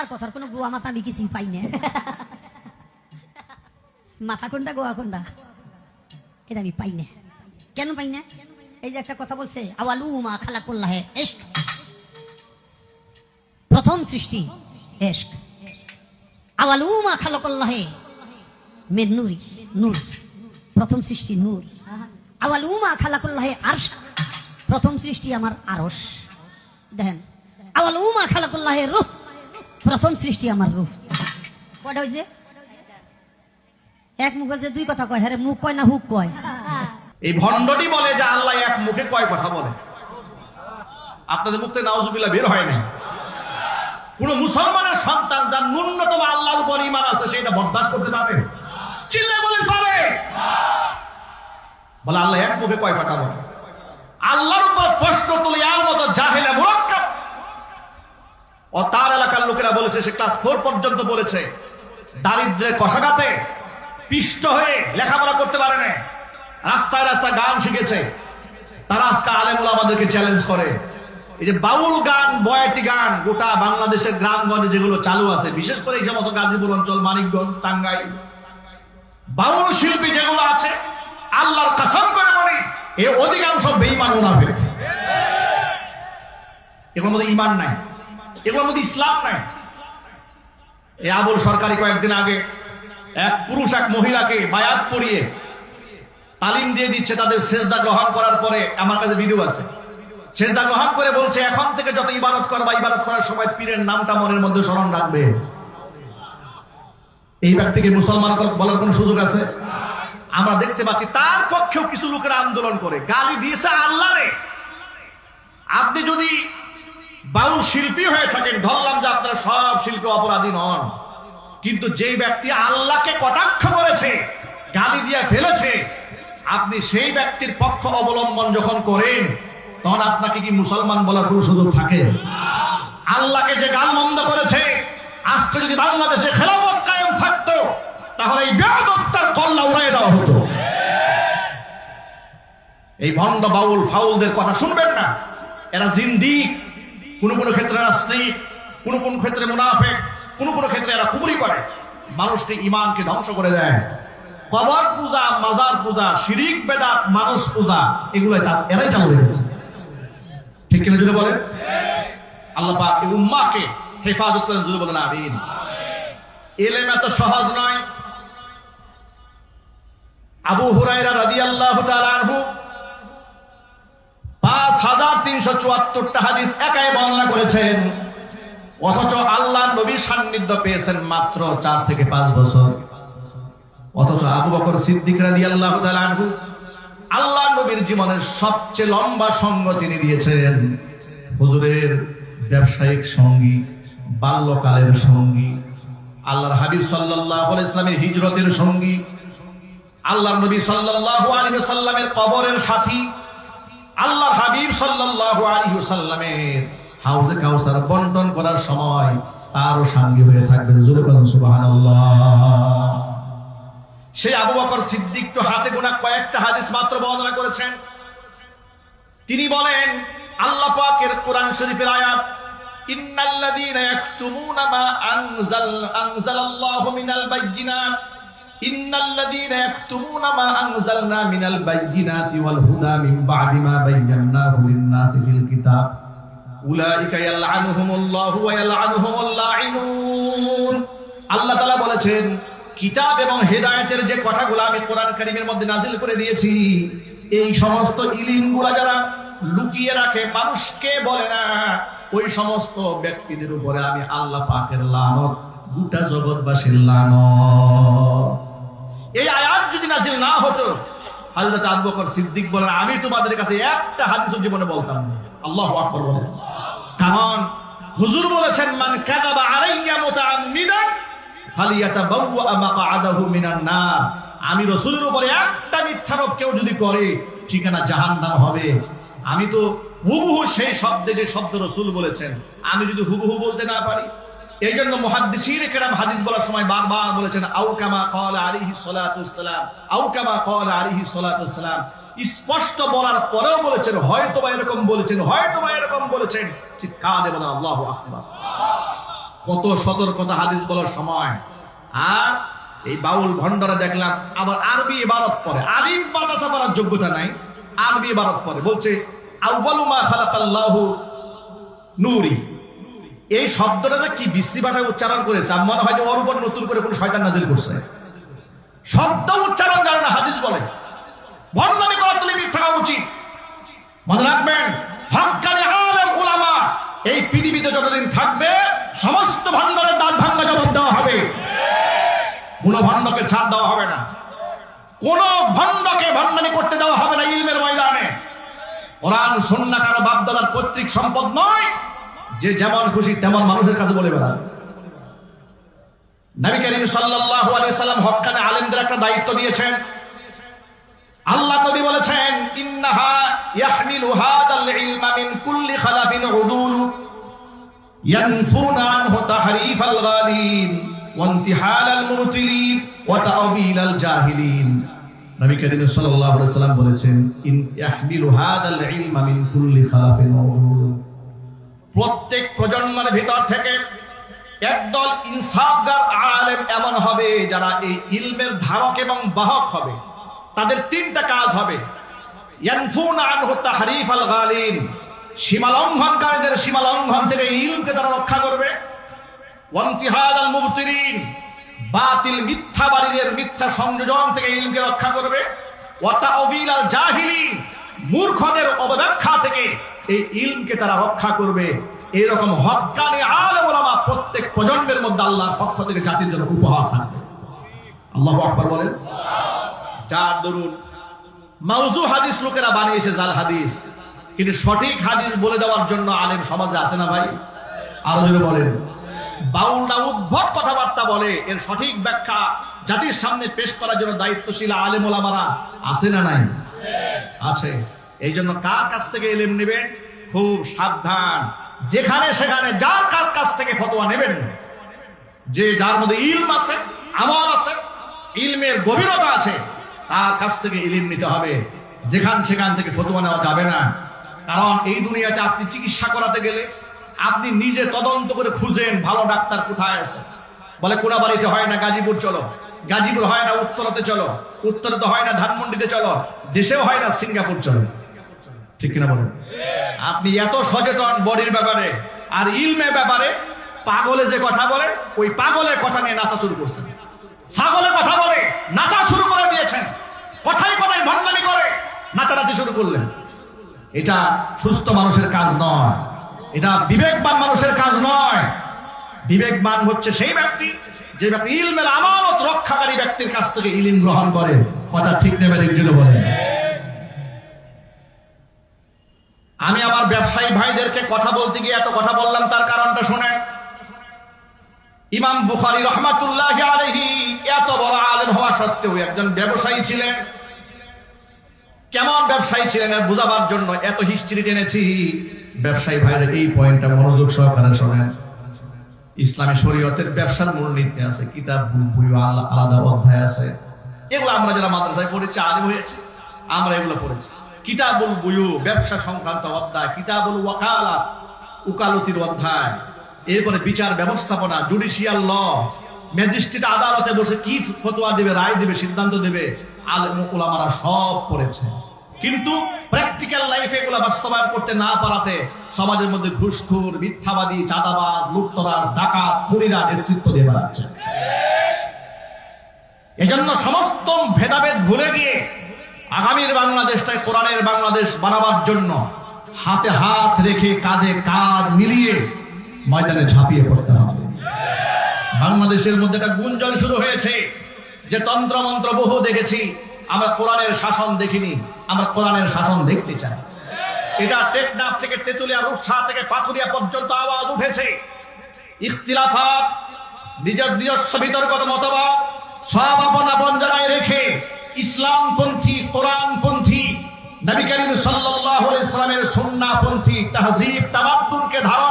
আল্লাহর কথার কোনো গোয়া মাথা আমি কিছুই পাই না। মাথা কোনটা, গোয়া কোনটা? এটা আমি পাই না। কেন পাই না? এই যে একটা কথা বলছে, আওয়ালু মা খালা করল্লাহে এস্ক প্রথম সৃষ্টি এস্ক আওয়ালু মা খালা করল্লাহে মের নুরি, নূর। প্রথম সৃষ্টি নূর। আওয়ালু মা খালা করল্লাহে আরশ। প্রথম সৃষ্টি আমার আরশ। দেখেন, আওয়ালু মা খালা করল্লাহে রূহ। প্রথম সৃষ্টি আমার রূহ কয়টা হয়েছে এক মুখ দুই কথা কয় হ্যাঁ মুখ কয় না হুক কয়? এই ভণ্ডটি বলে যে আল্লাহ এক মুখে কয় কথা বলে। আপনাদের মুখ থেকে নাউজুবিল্লাহ বের হয় নাই। কোন মুসলমানের সন্তান যার ন্যূনতম আল্লাহর উপর ইমান আছে সেটা বরদাস্ত করতে পারবে? চিল্লে বলেন পারে। বলে আল্লাহ এক মুখে কয় কথা বলে। আল্লাহর উপর বলেছে, সে ক্লাস ফোর পর্যন্ত বলেছে। দারিদ্রের কষাঘাতে, পিষ্ট হয়ে লেখাপড়া করতে পারে না। রাস্তায় রাস্তায় গান শিখেছে। তারা আজকে আলেমুল আমাদেরকে চ্যালেঞ্জ করে। এই যে বাউল গান, বয়াতি গান, গোটা বাংলাদেশের গ্রামগঞ্জে যেগুলো চালু আছে, বিশেষ করে এই সমস্ত গাজীপুর অঞ্চল, মানিকগঞ্জ, টাঙ্গাইল, বাউল শিল্পী যেগুলো আছে, আল্লাহর কাসম করে বলি, এ অধিকাংশ বেঈমান মুনাফিক। এগুলোর মধ্যে ইমান নাই। এগুলোর মধ্যে ইসলাম নাই। এই আবুল সরকারি কয়েকদিন আগে এক পুরুষ, এক মহিলাকে বায়াত পড়িয়ে তালিম দিয়ে দিচ্ছে তাদের সেজদা গ্রহণ করার পরে, আমার কাছে ভিডিও আছে। সেজদা গ্রহণ করে বলছে, এখন থেকে যত ইবাদত করবা, ইবাদত করার সময় পীরের নামটা মনের মধ্যে স্মরণ রাখবে। এই ব্যক্তিকে মুসলমান বলার কোন সুযোগ আছে? আমরা দেখতে পাচ্ছি, তার পক্ষেও কিছু লোকেরা আন্দোলন করে। গালি দিয়েছে আল্লাহ রে আপনি যদি বাউল শিল্পী হয়ে থাকেন। ধরলাম যে আপনারা সব শিল্পী অপরাধী নন। কিন্তু যেই ব্যক্তি আল্লাহকে কটাক্ষ করেছে, গালি দিয়ে ফেলেছে, আপনি সেই ব্যক্তির পক্ষ অবলম্বন যখন করেন, তখন আপনাকে কি মুসলমান বলার কোনো সুযোগ থাকে? আল্লাহকে যে গাল মন্দ করেছে, আজকে যদি বাংলাদেশে খেলাফত কায়েম থাকতো, তাহলে এই বেয়াদত্তার কল্লা উড়াই দেওয়া হতো। এই ভণ্ড বাউল ফাউলদের কথা শুনবেন না। এরা জিন্দিক। কোন কোন ক্ষেত্রে নাস্তিক কোন কোন ক্ষেত্রে মুনাফেক, কোন কোন ক্ষেত্রে এরা কুবুরি করে। মানুষকে ইমানকে ধ্বংস করে দেয়। কবর পূজা, মাজার পূজা, শিরিক, বেদাত, মানুষ পূজা এগুলো এরাই চালু রেখেছে। ঠিক কিনা যদি বলেন? আল্লাহ উম্মাকে হেফাজত করেন, যদি বলেন আমিন। এলেম এত সহজ নয়। আবু হুরাইরা রাদিয়াল্লাহু তাআলা আনহু পাঁচ হাজার তিনশো চুয়াত্তরটা হাদিস একাই বর্ণনা করেছেন। অথচ আল্লাহ নবীর সান্নিধ্য পেয়েছেন মাত্র চার থেকে পাঁচ বছর। অথচ আবু বকর সিদ্দিক রাদি আল্লাহ আনহু আল্লাহ নবীর জীবনের সবচেয়ে লম্বা সঙ্গ তিনি দিয়েছেন। হুজুরের ব্যবসায়িক সঙ্গী, বাল্যকালের সঙ্গী, আল্লাহর হাবিব সাল্লাহ ইসলামের হিজরতের সঙ্গী, আল্লাহর নবী সাল্লাল্লাহু আলাইহি সাল্লামের কবরের সাথী আল্লাহ হাবিব সাল্লাল্লাহু আলাইহি সাল্লামের হাউজে কাউসার বন্টন করার সময় তারও সঙ্গী হয়ে থাকবেন। সুবহানাল্লাহ। সেই আবু বকর সিদ্দিক তো হাতে গোনা কয়েকটা হাদিস মাত্র বর্ণনা করেছেন। তিনি বলেন, আল্লাহ পাকের কোরআন শরীফের আয়াত, ইন্নাল্লাযীনা ইয়াকতুমুনা মা আনজাল, আনজালাল্লাহু মিনাল বায়্যিনাত আল্লাহ তাআলা বলেছেন, কিতাব এবং হেদায়েতের যে কথাগুলো আমি কোরআন কারীমের মধ্যে নাজিল করে দিয়েছি, এই সমস্ত ইলিমগুলা যারা লুকিয়ে রাখে, মানুষকে বলে না, ওই সমস্ত ব্যক্তিদের উপরে আমি আল্লাহ পাকের লানত, গোটা জগৎবাসীর লানত এই আয়াত যদি নাজিল না হতো হযরত আবু সিদ্দিক বলেন, আমি তোমাদের কাছে একটা হাদিস জীবনে বলতাম না। আল্লাহু আকবার বলেন। কারণ হুজুর বলেছেন, মান কাযাবা আলাইয়া মুতাআম্মিদান ফালিয়াতাবাওয়া মাকআদাহু মিনান নার। আমি রাসূলের উপরে একটা মিথ্যারোপ কেউ যদি করে, ঠিকানা জাহান্নাম হবে। আমি তো হুবহু সেই শব্দে যে শব্দ রসুল বলেছেন, আমি যদি হুবহু বলতে না পারি এই জন্য মুহাদ্দিসিন কেরাম হাদিস বলার সময় বারবার বলেছেন আউকামা কল আলিহি সালাতুসালাম আউকামা কল আলিহি সালাতুসালাম স্পষ্ট বলার পরেও বলেছেন হয়তো বা এরকম বলেছেন হয়তো বা এরকম বলেছেন। চিৎকার দেবেন, আল্লাহ আকবার। কত সতর্কতা হাদিস বলার সময়। আর এই বাউল ভণ্ডরা দেখলাম, আবার আরবি ইবারত পরে। আলিম বাতাসা পড়ার যোগ্যতা নাই, আরবি ইবারত পরে। বলছে আউয়ালু মা খালাকাল্লাহু নূরি। এই শব্দটা কি বিশ্রী ভাষায় উচ্চারণ করেছে আমার মনে হয় যে ওর উপর নতুন করে কোন শয়তান নাজিল করছে। শব্দ উচ্চারণ জানে না, হাদিস বলে। ভণ্ডামি করা তুলে থাকা উচিত। মনে রাখবেন, হকানি আলেম উলামা, এই পৃথিবীতে যতদিন থাকবে, সমস্ত ভণ্ডরের দাঁত ভাঙ্গা জবাব দেওয়া হবে। কোন ভান্ডকে ছাড় দেওয়া হবে না। কোন ভান্ডকে ভণ্ডামি করতে দেওয়া হবে না ইলমের ময়দানে। কোরআন সন্না কারও বাপদাদার পৈতৃক সম্পদ নয়। যে যেমন খুশি তেমন মানুষের কাছে বলে বেড়ান। নবী করিম সাল্লাল্লাহু আলাইহি সাল্লাম আলেমদের একটা দায়িত্ব দিয়েছেন। আল্লাহ নবী বলেছেন, ইন্নাহা ইয়াহমিলু হাদাল ইলমা মিন কুল্লি খালাফিন ইয়ানফুনা আনহু তাহরিফাল গালিন মুবতিলিন ওয়া জাহিলিন। নবী করিম সাল্লাল্লাহু আলাইহি সাল্লাম বলেছেন, ইন ইয়াহমিলু হাদাল ইলমা মিন কুল্লি খালাফিন প্রত্যেক প্রজন্মের ভিতর থেকে একদল ইনসাফগার আলেম এমন হবে যারা এই ইলমের ধারক এবং বাহক হবে। তাদের তিনটা কাজ হবে। সীমা লঙ্ঘনকারীদের সীমা লঙ্ঘন থেকে ইলমকে তারা রক্ষা করবে। বাতিল মিথ্যাবাদীদের মিথ্যা সংযোজন থেকে ইলমকে রক্ষা করবে। জাহিলিন। মূর্খদের অবব্যাখ্যা থেকে এই ইলমকে তারা রক্ষা করবে। এরকম হক্কানি আলেম প্রত্যেক প্রজন্মের মধ্যে আল্লাহর পক্ষ থেকে জাতির জন্য উপহার থাকবে আল্লাহ আকবার বলেন। যার দরুন মাউজু হাদিস লোকেরা বানিয়েছে, জাল হাদিস। কিন্তু সঠিক হাদিস বলে দেওয়ার জন্য আলেম সমাজে আছে না ভাই? আরও জোরে বলেন। বাউলরা উদ্ভট কথাবার্তা বলে, এর সঠিক ব্যাখ্যা জাতির সামনে পেশ করার জন্য দায়িত্বশীল আলেম ওলামারা আছে না নাই? আছে। এই জন্য কার কাছ থেকে এলেম নেবেন খুব সাবধান। যেখানে সেখানে যার কার কাছ থেকে ফতোয়া নেবেন, যে যার মধ্যে ইলম আছে আমার আছে, ইলমের গভীরতা আছে, তার কাছ থেকে ইলিম নিতে হবে। যেখান সেখান থেকে ফতোয়া নেওয়া যাবে না। কারণ এই দুনিয়াতে আপনি চিকিৎসা করাতে গেলে আপনি নিজে তদন্ত করে খুঁজেন, ভালো ডাক্তার কোথায় আছে। বলে কোনাবাড়িতে হয় না গাজীপুর চলো। গাজীপুর হয় না উত্তরতে চলো। উত্তরে তো হয় না ধানমন্ডিতে চলো। দেশেও হয় না সিঙ্গাপুর চলো। ঠিক কিনা বলেন? আপনি এত সচেতন বডির ব্যাপারে আর ইলমের ব্যাপারে পাগলে যে কথা বলে, ওই পাগলের কথা নিয়ে নাচা শুরু করছেন। ছাগলের কথা বলে নাচা শুরু করে দিয়েছেন। কথাই কথাই ভণ্ডামি করে নাচানাচি শুরু করলেন। এটা সুস্থ মানুষের কাজ নয়। এটা বিবেকবান মানুষের কাজ নয়। বিবেকবান হচ্ছে সেই ব্যক্তি, যে ব্যক্তি ইলমের আমানত রক্ষাকারী ব্যক্তির কাছ থেকে ইলিম গ্রহণ করে। কথা ঠিক নেবে একজনে বলেন। আমি আমার ব্যবসায়ী ভাইদেরকে কথা বলতে গিয়ে এত কথা বললাম, তার কারণটা শোনেন। ইমাম বুখারী রহমাতুল্লাহ আলাইহি এত বড় আলেম হওয়া সত্ত্বেও একজন ব্যবসায়ী ছিলেন। কেমন ব্যবসায়ী ছিলেন বুঝাবার জন্য এত হিস্ট্রি টেনেছি। ব্যবসায়ী ভাইরা এই পয়েন্টটা মনোযোগ সহকারে শোনেন। ইসলামী শরীয়তের ব্যবসার মূলনীতি আছে, কিতাব আলাদা অধ্যায় আছে। এগুলো আমরা যারা মাদ্রাসায় পড়েছি, আলিম হয়েছে, আমরা এগুলো পড়েছি। কিতাবুল বুয়ু ব্যবসা সংক্রান্ত অধ্যায়, কিতাবুল ওয়াকালা উকালতির অধ্যায়। এরপরে বিচার ব্যবস্থাপনা জুডিশিয়াল ল ম্যাজিস্ট্রেট আদালতে বসে কি ফতোয়া দেবে, রায় দেবে, সিদ্ধান্ত দেবে, আলেম ওলামারা সব করেছে কিন্তু প্র্যাকটিক্যাল লাইফে এগুলো বাস্তবায়ন করতে না পারাতে সমাজের মধ্যে ঘুষখোর, মিথ্যাবাদী, চাঁদাবাদ, লুটতরার, ডাকাত, খুনিরা নেতৃত্ব দিয়ে বেড়াচ্ছে। এজন্য সমস্ত ভেদাভেদ ভুলে গিয়ে আগামীর বাংলাদেশটাই কোরআনের বাংলাদেশ বানাবার জন্য হাতে হাত রেখে কাঁধে কাঁধ মিলিয়ে ময়দানে ঝাঁপিয়ে পড়তে হবে। বাংলাদেশের মধ্যে একটা গুঞ্জন শুরু হয়েছে যে তন্ত্র মন্ত্র বহু দেখেছি, আমরা কোরআনের শাসন দেখিনি, আমরা কোরআনের শাসন দেখতে চাই। এটা টেকনাফ থেকে তেতুলিয়া, রূপসা থেকে পাথুরিয়া পর্যন্ত আওয়াজ উঠেছে। ইখতিলাফাত, নিজের নিজস্ব বিতর্কত মতবাদ সব আপন আপন জায়গায় রেখে ইসলামপন্থী কোরআনপন্থী নবী আলাইহি সাল্লামের সুন্নাহপন্থী তাহজিব তামাদ্দুনকে ধারণ